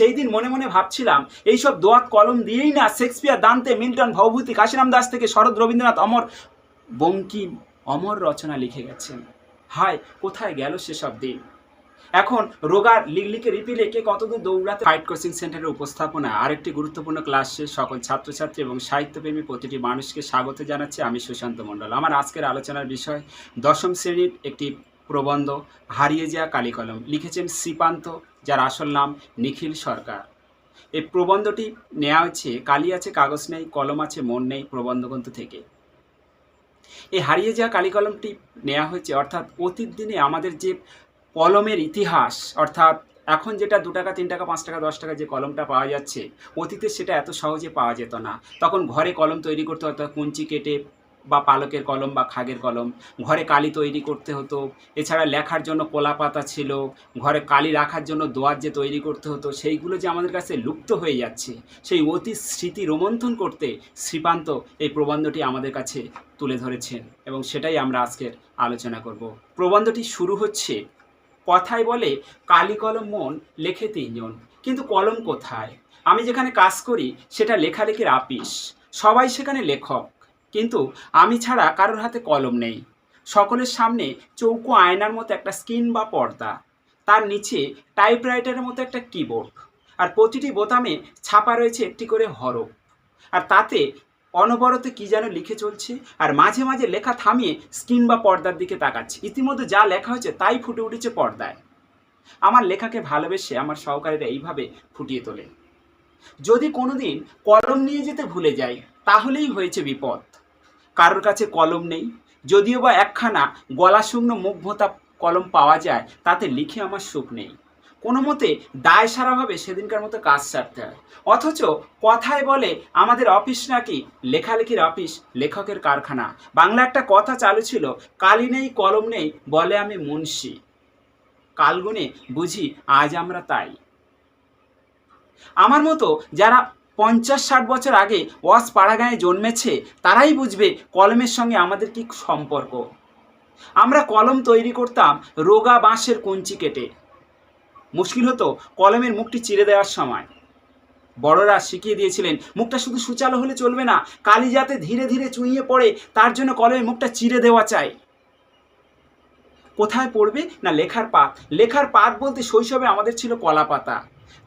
সেই দিন মনে মনে ভাবছিলাম, এইসব দোয়াত কলম দিয়েই না Shakespeare, Dante, Milton Bhavabhuti Kashiram Das থেকে শরৎ রবীন্দ্রনাথ অমর বঙ্কিম অমর রচনা লিখে গেছেন। হায়, কোথায় গেল সেসব দিন? এখন রোগার লিগলিকে রিপিলে কে কতদূর দৌড়াতে ফাইট কোচিং সেন্টারের উপস্থাপনা, আরেকটি গুরুত্বপূর্ণ ক্লাসে সকল ছাত্রছাত্রী এবং সাহিত্যপ্রেমী প্রতিটি মানুষকে স্বাগত জানাচ্ছি আমি সুশান্ত মণ্ডল। আমার আজকের আলোচনার বিষয় দশম শ্রেণির একটি প্রবন্ধ, হারিয়ে যাওয়া কালিকলম, লিখেছেন শ্রীপান্ত, যার আসল নাম নিখিল সরকার। এই প্রবন্ধটি নেওয়া হচ্ছে কালি আছে, কাগজ নেই, কলম আছে, মন নেই প্রবন্ধগ্রন্থ থেকে। এই হারিয়ে যাওয়া কালিকলমটি নেওয়া হয়েছে, অর্থাৎ অতীত দিনে আমাদের যে কলমের ইতিহাস, অর্থাৎ এখন যেটা দু টাকা, তিন টাকা, পাঁচ টাকা, দশ টাকা যে কলমটা পাওয়া যাচ্ছে, অতীতে সেটা এত সহজে পাওয়া যেত না। তখন ঘরে কলম তৈরি করতে হতো, কুঞ্চি কেটে বা পালকের কলম বা খাগের কলম। ঘরে কালি তৈরি করতে হতো। এছাড়া লেখার জন্য কলা পাতা ছিল। ঘরে কালি রাখার জন্য দোয়ার যে তৈরি করতে হতো, সেইগুলো যে আমাদের কাছে লুপ্ত হয়ে যাচ্ছে, সেই অতি স্মৃতি রোমন্থন করতে শ্রীপান্ত এই প্রবন্ধটি আমাদের কাছে তুলে ধরেছেন এবং সেটাই আমরা আজকের আলোচনা করব। প্রবন্ধটি শুরু হচ্ছে, কথায় বলে, কালি কলম মন লেখে তিনজন, কিন্তু কলম কোথায়? আমি যেখানে কাজ করি, সেটা লেখালেখির আপিস। সবাই সেখানে লেখক। কিন্তু আমি ছাড়া কারোর হাতে কলম নেই। সকলের সামনে চৌকো আয়নার মতো একটা স্ক্রিন বা পর্দা। তার নিচে টাইপরাইটারের মতো একটা কিবোর্ড। আর প্রতিটি বোতামে ছাপা রয়েছে একটি করে হরফ। আর তাতে অনবরত কি যেন লিখে চলছে আর মাঝে মাঝে লেখা থামিয়ে স্ক্রিন বা পর্দার দিকে তাকাচ্ছে। ইতিমধ্যে যা লেখা হয়েছে তাই ফুটে উঠেছে পর্দায়। আমার লেখাকে ভালোবেসে আমার সহকারীরা এইভাবে ফুটিয়ে তোলে। যদি কোনোদিন কলম নিয়ে যেতে ভুলে যাই তাহলেই হয়েছে বিপদ। কারোর কাছে কলম নেই। যদিও বা একখানা গলা শুকনো মুখ ভোঁতা কলম পাওয়া যায়, তাতে লিখে আমার সুখ নেই। কোনো মতে দায় সারাভাবে সেদিনকার মতো কাজ সারতে হয়। অথচ কথায় বলে আমাদের অফিস নাকি লেখালেখির অফিস, লেখকের কারখানা। বাংলা একটা কথা চালু ছিল, কালি নেই, কলম নেই, বলে আমি মুন্সি। কালগুনে বুঝি আজ আমরা তাই। আমার মতো যারা পঞ্চাশ ষাট বছর আগে ওয়াস পাড়াগাঁয়ে জন্মেছে, তারাই বুঝবে কলমের সঙ্গে আমাদের কি সম্পর্ক। আমরা কলম তৈরি করতাম রোগা বাঁশের কঞ্চি কেটে। মুশকিল হতো কলমের মুখটি চিরে দেওয়ার সময়। বড়রা শিখিয়ে দিয়েছিলেন, মুখটা শুধু সুচালো হলে চলবে না, কালি যাতে ধীরে ধীরে চুইয়ে পড়ে, তার জন্য কলমের মুখটা চিরে দেওয়া চাই। কোথায় পড়বে না লেখার পাত? লেখার পাত বলতে শৈশবে আমাদের ছিল কলা পাতা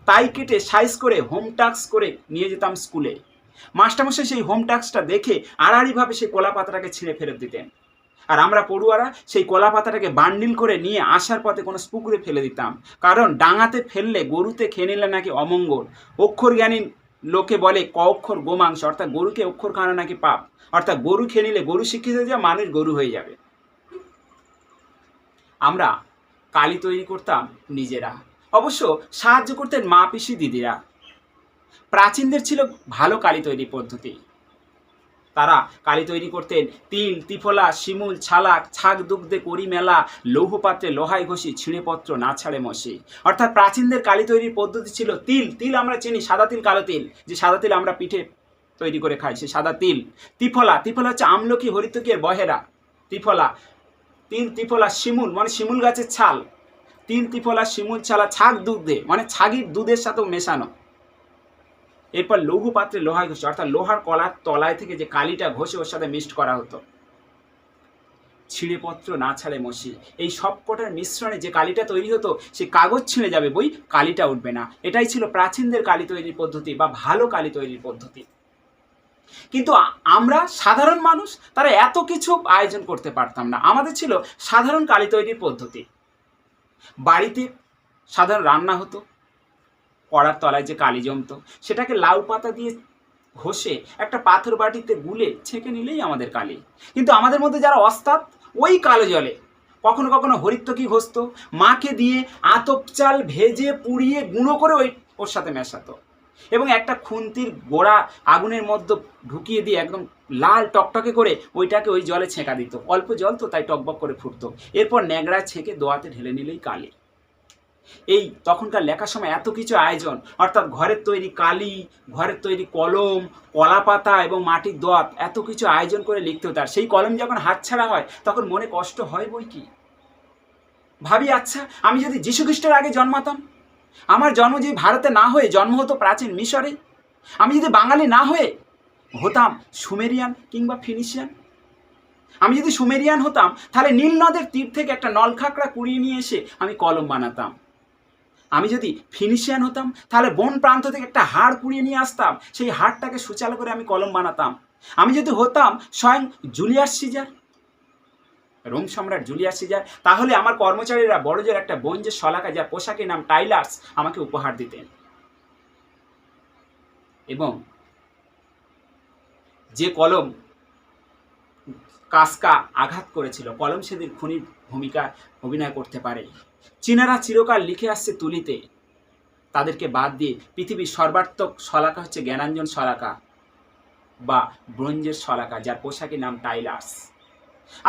তাই কেটে সাইজ করে হোম টাস্ক করে নিয়ে যেতাম স্কুলে মাস্টারমশাই সেই হোম টাস্কটা দেখে আড়াআড়িভাবে সেই কলা পাতাটাকে ছিঁড়ে ফেরত দিতেন। আর আমরা পড়ুয়ারা সেই কলা পাতাটাকে বান্ডিল করে নিয়ে আসার পথে কোনো পুকুরে ফেলে দিতাম। কারণ ডাঙাতে ফেললে গরুতে খেয়ে নিলে নাকি অমঙ্গল। অক্ষর জ্ঞানী লোকে বলে ক অক্ষর গোমাংস, অর্থাৎ গরুকে অক্ষর খাওয়ানো নাকি পাপ। অর্থাৎ গরু খেয়ে নিলে গরু শিক্ষিত হয়ে যাবে মানুষ গরু হয়ে যাবে। আমরা কালি তৈরি করতাম নিজেরা। অবশ্য সাহায্য করতেন মা পিসি দিদিরা। প্রাচীনদের ছিল ভালো কালি তৈরি পদ্ধতি। তারা কালি তৈরি করতেন তিল, তিফলা, শিমুল, ছালাক ছাগ দুগ্ধে করি মেলা, লৌহপাত্রে লোহাই ঘষি, ছিঁড়েপত্র না ছাড়ে মশি। অর্থাৎ প্রাচীনদের কালি তৈরির পদ্ধতি ছিল তিল তিল আমরা চিনি, সাদা তিল, কালো তিল। যে সাদা তিল আমরা পিঠে তৈরি করে খাই, সে সাদা তিল। তিফলা তিফলা হচ্ছে আমলকি, হরিতকীর বহেরা। তিফলা, তিল, তিফলা, শিমুল মানে শিমুল গাছের ছাল। তিল তিফলা শিমুল ছালা, ছাগ দুধে মানে ছাগির দুধের সাথেও মেশানো। এরপর লৌহ পাত্রে লোহায় ঘষে, অর্থাৎ লোহার কলার তলায় থেকে যে কালিটা ঘষে ওর সাথে মিক্সড করা হতো। ছিঁড়েপত্র না ছাড়ে মসি। এই সব কটার মিশ্রণে যে কালিটা তৈরি হতো, সে কাগজ ছিঁড়ে যাবে বই, কালিটা উঠবে না। এটাই ছিল প্রাচীনদের কালি তৈরির পদ্ধতি বা ভালো কালি তৈরির পদ্ধতি। কিন্তু আমরা সাধারণ মানুষ, তারা এত কিছু আয়োজন করতে পারতাম না। আমাদের ছিল সাধারণ কালি তৈরির পদ্ধতি। বাড়িতে সাধারণ রান্না হতো, কড়ার তলায় যে কালি জমতো, সেটাকে লাউ পাতা দিয়ে ঘষে একটা পাথর বাটিতে গুলে ছেঁকে নিলেই আমাদের কালি। কিন্তু আমাদের মধ্যে যারা অস্তাদ, ওই কালো জলে। কখনো কখনো হরিত্বকি ঘষত, মাকে দিয়ে আতপ চাল ভেজে, পুড়িয়ে, গুঁড়ো করে ওই ওর সাথে মেশাতো। এবং একটা খুন্তির গোড়া আগুনের মধ্যে ঢুকিয়ে দিয়ে একদম লাল টকটকে করে ওইটাকে ওই জলে ছেঁকা দিত। অল্প জল তো, তাই টকবক করে ফুটতো। এরপর ন্যাংরা ছেঁকে দোয়াতে ঢেলে নিলেই কালি। এই তখনকার লেখার সময় এত কিছু আয়োজন, অর্থাৎ ঘরের তৈরি কালি, ঘরের তৈরি কলম কলা পাতা এবং মাটির দোয়াত, এত কিছু আয়োজন করে লিখতে হতো। আর সেই কলম যখন হাতছাড়া হয়, তখন মনে কষ্ট হয় বই কি? ভাবি আচ্ছা আমি যদি যীশু খ্রিস্টের আগে জন্মাতাম আমার জন্ম যদি ভারতে না হয়ে জন্ম হতো প্রাচীন মিশরে, আমি যদি বাঙালি না হয়ে হতাম সুমেরিয়ান কিংবা ফিনিশিয়ান? আমি যদি সুমেরিয়ান হতাম, তাহলে নীল নদের তীর থেকে একটা নলখাকড়া কুড়িয়ে নিয়ে এসে আমি কলম বানাতাম। আমি যদি ফিনিশিয়ান হতাম, তাহলে বন প্রান্ত থেকে একটা হাড় কুড়িয়ে নিয়ে আসতাম। সেই হাড়টাকে সুচালো করে আমি কলম বানাতাম। আমি যদি হতাম স্বয়ং জুলিয়াস সিজার রোম সম্রাট জুলিয়াস সিজার, তাহলে আমার কর্মচারীরা বড়জোর একটা বঞ্জের শলাকা যার পোশাকের নাম টাইলার্স আমাকে উপহার দিতেন। এবং যে কলম কাসকা আঘাত করেছিল, কলম সেদিন খুনির ভূমিকা অভিনয় করতে পারে। চীনারা চিরকাল লিখে আসছে তুলিতে। তাদেরকে বাদ দিয়ে পৃথিবীর সর্বাত্মক শলাকা হচ্ছে জ্ঞানাঞ্জন শলাকা বা ব্রোঞ্জের শলাকা, যার পোশাকের নাম টাইলার্স।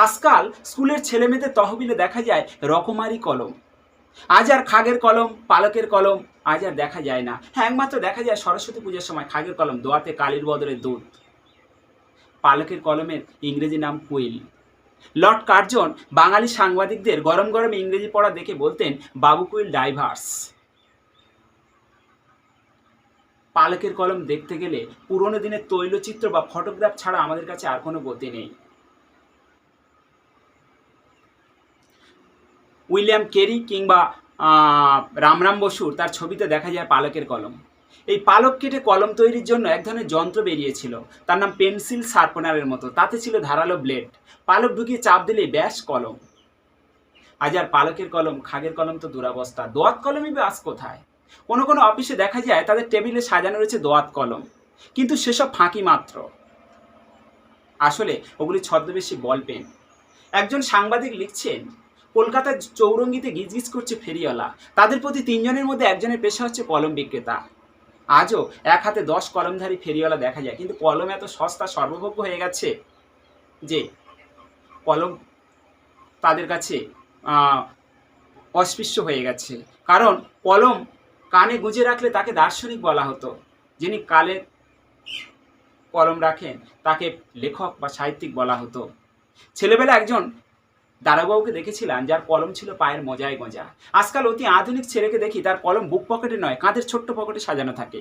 আজকাল স্কুলের ছেলেমেয়েদের তহবিলে দেখা যায় রকমারি কলম। আজ আর খাগের কলম, পালকের কলম, আজ আর দেখা যায় না। হ্যাঁ একমাত্র দেখা যায় সরস্বতী পুজোর সময় খাগের কলম, দোয়াতে কালির বদলে দুধ। পালকের কলমের ইংরেজি নাম কুইল লর্ড কার্জন বাঙালি সাংবাদিকদের গরম গরম ইংরেজি পড়া দেখে বলতেন, বাবু কুইল ডাইভার্স। পালকের কলম দেখতে গেলে পুরোনো দিনের তৈলচিত্র বা ফটোগ্রাফ ছাড়া আমাদের কাছে আর কোনো গতি নেই। উইলিয়াম কেরি কিংবা রামরাম বসুর তার ছবিতে দেখা যায় পালকের কলম। এই পালক কেটে কলম তৈরির জন্য এক ধরনের যন্ত্র বেরিয়েছিল। তার নাম পেন্সিল শার্পনারের মতো। তাতে ছিল ধারালো ব্লেড। পালক ঢুকিয়ে চাপ দিলেই ব্যাস কলম। আজ আর পালকের কলম, খাগের কলম তো দুরাবস্থা। দোয়াত কলমই বা আজ কোথায়? কোনো কোনো অফিসে দেখা যায় তাদের টেবিলে সাজানো রয়েছে দোয়াত কলম। কিন্তু সেসব ফাঁকি মাত্র। আসলে ওগুলি ছদ্মবেশী বল পেন। একজন সাংবাদিক লিখছেন কলকাতার চৌরঙ্গিতে গিজগিজ করছে ফেরিওয়ালা। তাদের প্রতি তিনজনের মধ্যে একজনের পেশা হচ্ছে কলম বিক্রেতা। আজও এক হাতে দশ কলমধারী ফেরিওয়ালা দেখা যায়, কিন্তু কলম এত সস্তা, সর্বভোগ্য হয়ে গেছে যে কলম তাদের কাছে অস্পৃশ্য হয়ে গেছে। কারণ কলম কানে গুঁজে রাখলে তাকে দার্শনিক বলা হতো। যিনি কালে কলম রাখেন, তাকে লেখক বা সাহিত্যিক বলা হতো। ছেলেবেলা একজন দারাবাবুকে দেখেছিলাম, যার কলম ছিল পায়ের মজায় গজা আজকাল অতি আধুনিক ছেলেকে দেখি তার কলম বুক পকেটে নয়, কাঁধের ছোট্ট পকেটে সাজানো থাকে।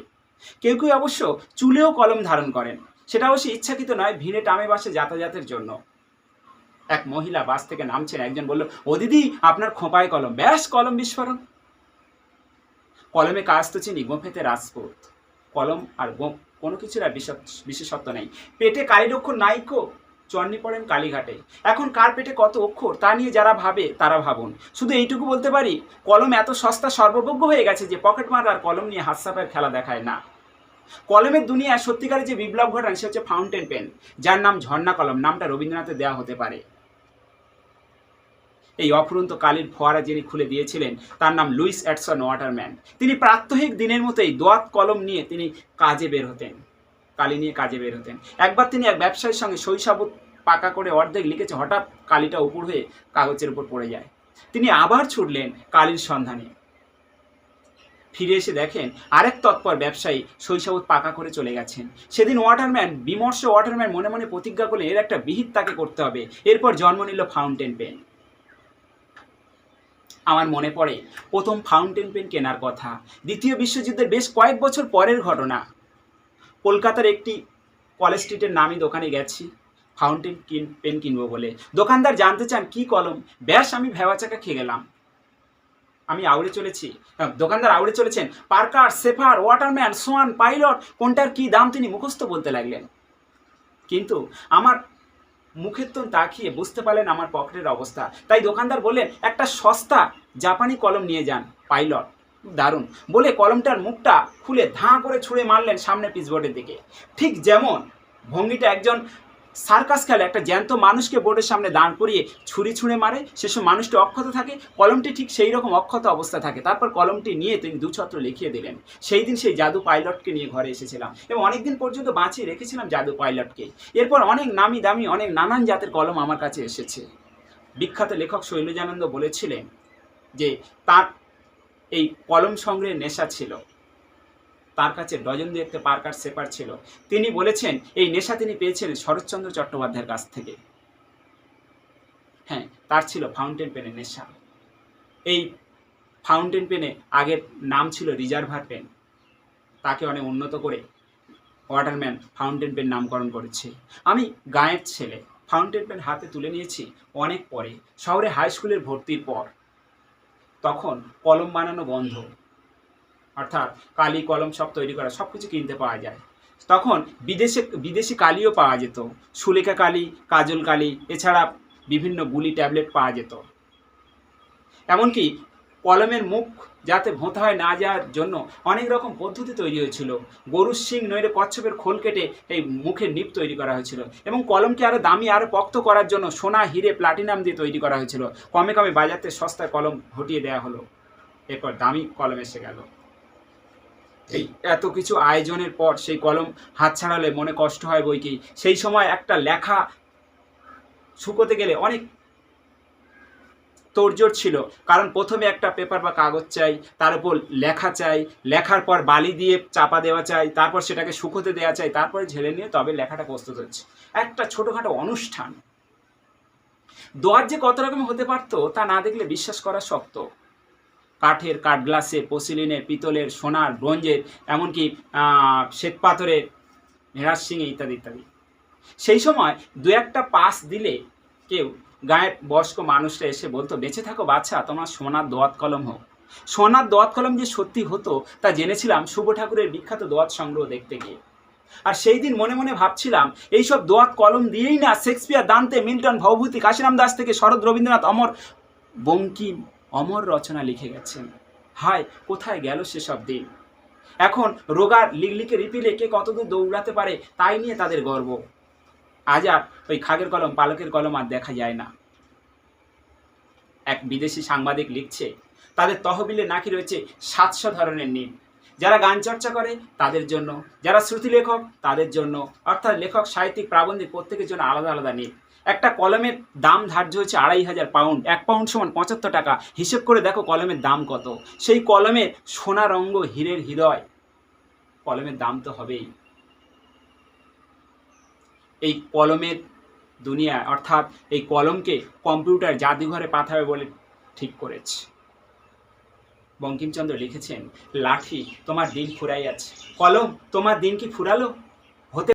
কেউ কেউ অবশ্য চুলেও কলম ধারণ করেন। সেটা অবশ্য ইচ্ছাকৃত নয় ভিড়ে টামে বাসে যাতায়াতের জন্য। এক মহিলা বাস থেকে নামছেন, একজন বলল, ও দিদি, আপনার খোঁপায় কলম। ব্যাস, কলম বিস্ফোরণ। কলমে কাজ তো চিনি, গোঁফেতে রাজপুত। কলম আর গোঁফ কোনো কিছুর আর বিশেষত্ব নেই। পেটে কালীর অক্ষর নাইকো। চন্নি পড়েন কালীঘাটে। এখন কার পেটে কত অক্ষর, তা নিয়ে যারা ভাবে, তারা ভাবুন। শুধু এইটুকু বলতে পারি, কলম এত সস্তা সর্বভোগ্য হয়ে গেছে যে পকেট মার আর কলম নিয়ে হাতসাপের খেলা দেখায় না। কলমের দুনিয়ায় সত্যিকারের যে বিপ্লব ঘটান, সে হচ্ছে ফাউন্টেন পেন যার নাম ঝর্ণা কলম, নামটা রবীন্দ্রনাথের দেওয়া হতে পারে। এই অফুরন্ত কালির ফোয়ারা যিনি খুলে দিয়েছিলেন, তার নাম লুইস অ্যাটসন ওয়াটারম্যান। তিনি প্রাত্যহিক দিনের মতোই দোয়াত কলম নিয়ে তিনি কাজে বের হতেন। কালি নিয়ে কাজে বের হতেন। একবার তিনি এক ব্যবসায়ীর সঙ্গে শৈশব পাকা করে অর্ধেক লিখেছে, হঠাৎ কালিটা উপর হয়ে কাগজের উপর পড়ে যায়। তিনি আবার ছুটলেন কালির সন্ধানে। ফিরে এসে দেখেন আরেক তৎপর ব্যবসায়ী শৈশবত পাকা করে চলে গেছেন। সেদিন ওয়াটারম্যান, বিমর্ষ ওয়াটারম্যান মনে মনে প্রতিজ্ঞা করলেন, এর একটা বিহিত তাকে করতে হবে। এরপর জন্ম নিল ফাউন্টেন পেন। আমার মনে পড়ে, প্রথম ফাউন্টেন পেন কেনার কথা। দ্বিতীয় বিশ্বযুদ্ধের বেশ কয়েক বছর পরের ঘটনা। কলকাতার একটি কলেজ স্ট্রিটের নামি দোকানে গেছি ফাউন্টেন কিন পেন কিনবো বলে। দোকানদার জানতে চান কি কলম ব্যাস আমি ভেওয়া চাকা খেয়ে গেলাম। আমি আউড়ে চলেছি। আহ, দোকানদার আউড়ে চলেছেন Parker Sheaffer Waterman Swan Pilot কোনটার কি দাম তিনি মুখস্থ বলতে লাগলেন। কিন্তু আমার মুখের তো তাকিয়ে বুঝতে পারলেন আমার পকেটের অবস্থা। তাই দোকানদার বললেন একটা সস্তা জাপানি কলম নিয়ে যান পাইলট। দারুণ। বলে কলমটার মুখটা খুলে ধাঁ করে ছুঁড়ে মারলেন সামনে পিচবোর্ডের দিকে। ঠিক যেমন ভঙ্গিটা একজন সার্কাস খেলে একটা জ্যান্ত মানুষকে বোর্ডের সামনে দাঁড় করিয়ে ছুরি ছুঁড়ে মারে সেসব মানুষটি অক্ষত থাকে, কলমটি ঠিক সেই রকম অক্ষত অবস্থা থাকে। তারপর কলমটি নিয়ে তিনি দুছত্র লিখিয়ে দিলেন, সেই দিন সেই জাদু পাইলটকে নিয়ে ঘরে এসেছিলাম এবং অনেক দিন পর্যন্ত বাঁচিয়ে রেখেছিলাম জাদু পাইলটকে। এরপর অনেক নামি দামি, অনেক নানান জাতের কলম আমার কাছে এসেছে। বিখ্যাত লেখক শৈলজানন্দ বলেছিলেন যে, তার এই কলম সংগ্রহের নেশা ছিল। তার কাছে ডজন দুয়েকটা পার্কার সেপার ছিল। তিনি বলেছেন, এই নেশা তিনি পেয়েছেন শরৎচন্দ্র চট্টোপাধ্যায়ের কাছ থেকে। হ্যাঁ তার ছিল ফাউন্টেন পেনের নেশা। এই ফাউন্টেন পেনে আগের নাম ছিল রিজার্ভার পেন। তাকে অনেক উন্নত করে ওয়াটারম্যান ফাউন্টেন পেন নামকরণ করেছে। আমি গায়ের ছেলে। ফাউন্টেন পেন হাতে তুলে নিয়েছি অনেক পরে। শহরে হাই স্কুলের ভর্তির পর। তখন কলম বানানো বন্ধ। অর্থাৎ কালি, কলম সব তৈরি করা সব কিছু কিনতে পাওয়া যায়। তখন বিদেশে, বিদেশি কালিও পাওয়া যেত। সুলেখা কালি, কাজল কালি, এছাড়া বিভিন্ন গুলি ট্যাবলেট পাওয়া যেত। এমনকি কলমের মুখ যাতে ভোঁতা হয়ে না যাওয়ার জন্য অনেক রকম পদ্ধতি তৈরি হয়েছিল। গরুর শিং, নইলে কচ্ছপের খোল কেটে এই মুখের নিপ তৈরি করা হয়েছিল এবং কলমকে আরও দামি আরও পক্ত করার জন্য সোনা, হিরে, প্লাটিনাম দিয়ে তৈরি করা হয়েছিল। কমে কমে বাজারতে সস্তায় কলম ঘটিয়ে দেওয়া হলো। এরপর দামি কলম এসে গেল। এই এত কিছু আয়োজনের পর সেই কলম হাত ছাড়ালে মনে কষ্ট হয় বই কি? সেই সময় একটা লেখা শুকোতে গেলে অনেক তোড়জোড় ছিল। কারণ প্রথমে একটা পেপার বা কাগজ চাই, তার উপর লেখা চাই, লেখার পর বালি দিয়ে চাপা দেওয়া চাই, তারপর সেটাকে শুকোতে দেওয়া চাই, তারপরে ঝেলে নিয়ে তবে লেখাটা প্রস্তুত হচ্ছে। একটা ছোটোখাটো অনুষ্ঠান। দোয়ার যে কত রকম হতে পারতো, তা না দেখলে বিশ্বাস করা শক্ত। কাঠের কাঠ গ্লাসের পসিলিনের পিতলের, সোনার, ব্রোঞ্জের, এমনকি শ্বেতপাথরের মেরাজ সিংয়ে ইত্যাদি ইত্যাদি। সেই সময় দু একটা পাস দিলে কেউ গায়ের বয়স্ক মানুষরা এসে বলতো, বেঁচে থাকো বাচ্চা, তোমার সোনার দোয়াত কলম হোক। সোনার দোয়াত কলম যে সত্যি হতো, তা জেনেছিলাম শুভ ঠাকুরের বিখ্যাত দোয়াত সংগ্রহ দেখতে গিয়ে। আর সেই দিন মনে মনে ভাবছিলাম, এইসব দোয়াত কলম দিয়েই না Shakespeare, Dante, Milton Bhavabhuti Kashiram Das থেকে শরৎ, রবীন্দ্রনাথ, অমর বঙ্কিম অমর রচনা লিখে গেছেন। হায়, কোথায় গেল সেসব দিন? এখন রোগার লিগলিকে রিপিলে কে কতদূর দৌড়াতে পারে, তাই নিয়ে তাদের গর্ব। আজ আর ওই খাগের কলম, পালকের কলম আর দেখা যায় না। এক বিদেশি সাংবাদিক লিখছে, তাদের তহবিলে নাকি রয়েছে সাতশো ধরনের নিম যারা গান চর্চা করে, তাদের জন্য। যারা শ্রুতি লেখক, তাদের জন্য। অর্থাৎ লেখক, সাহিত্যিক, প্রাবন্ধিক প্রত্যেকের জন্য আলাদা আলাদা নিম একটা কলমের দাম ধার্য হচ্ছে আড়াই হাজার পাউন্ড, এক পাউন্ড সমান পঁচাত্তর টাকা। হিসেব করে দেখো কলমের দাম কত। সেই কলমের সোনা রঙ্গ হীরের হৃদয়। কলমের দাম তো হবেই। এই কলমের দুনিয়া, অর্থাৎ এই কলমকে কম্পিউটার জাদুঘরে পাঠাবে বলে ঠিক করেছে। বঙ্কিমচন্দ্র লিখেছেন, লাঠি তোমার দিন ফুরাই ফুরাইয়াছে। কলম তোমার দিন কি ফুরালো?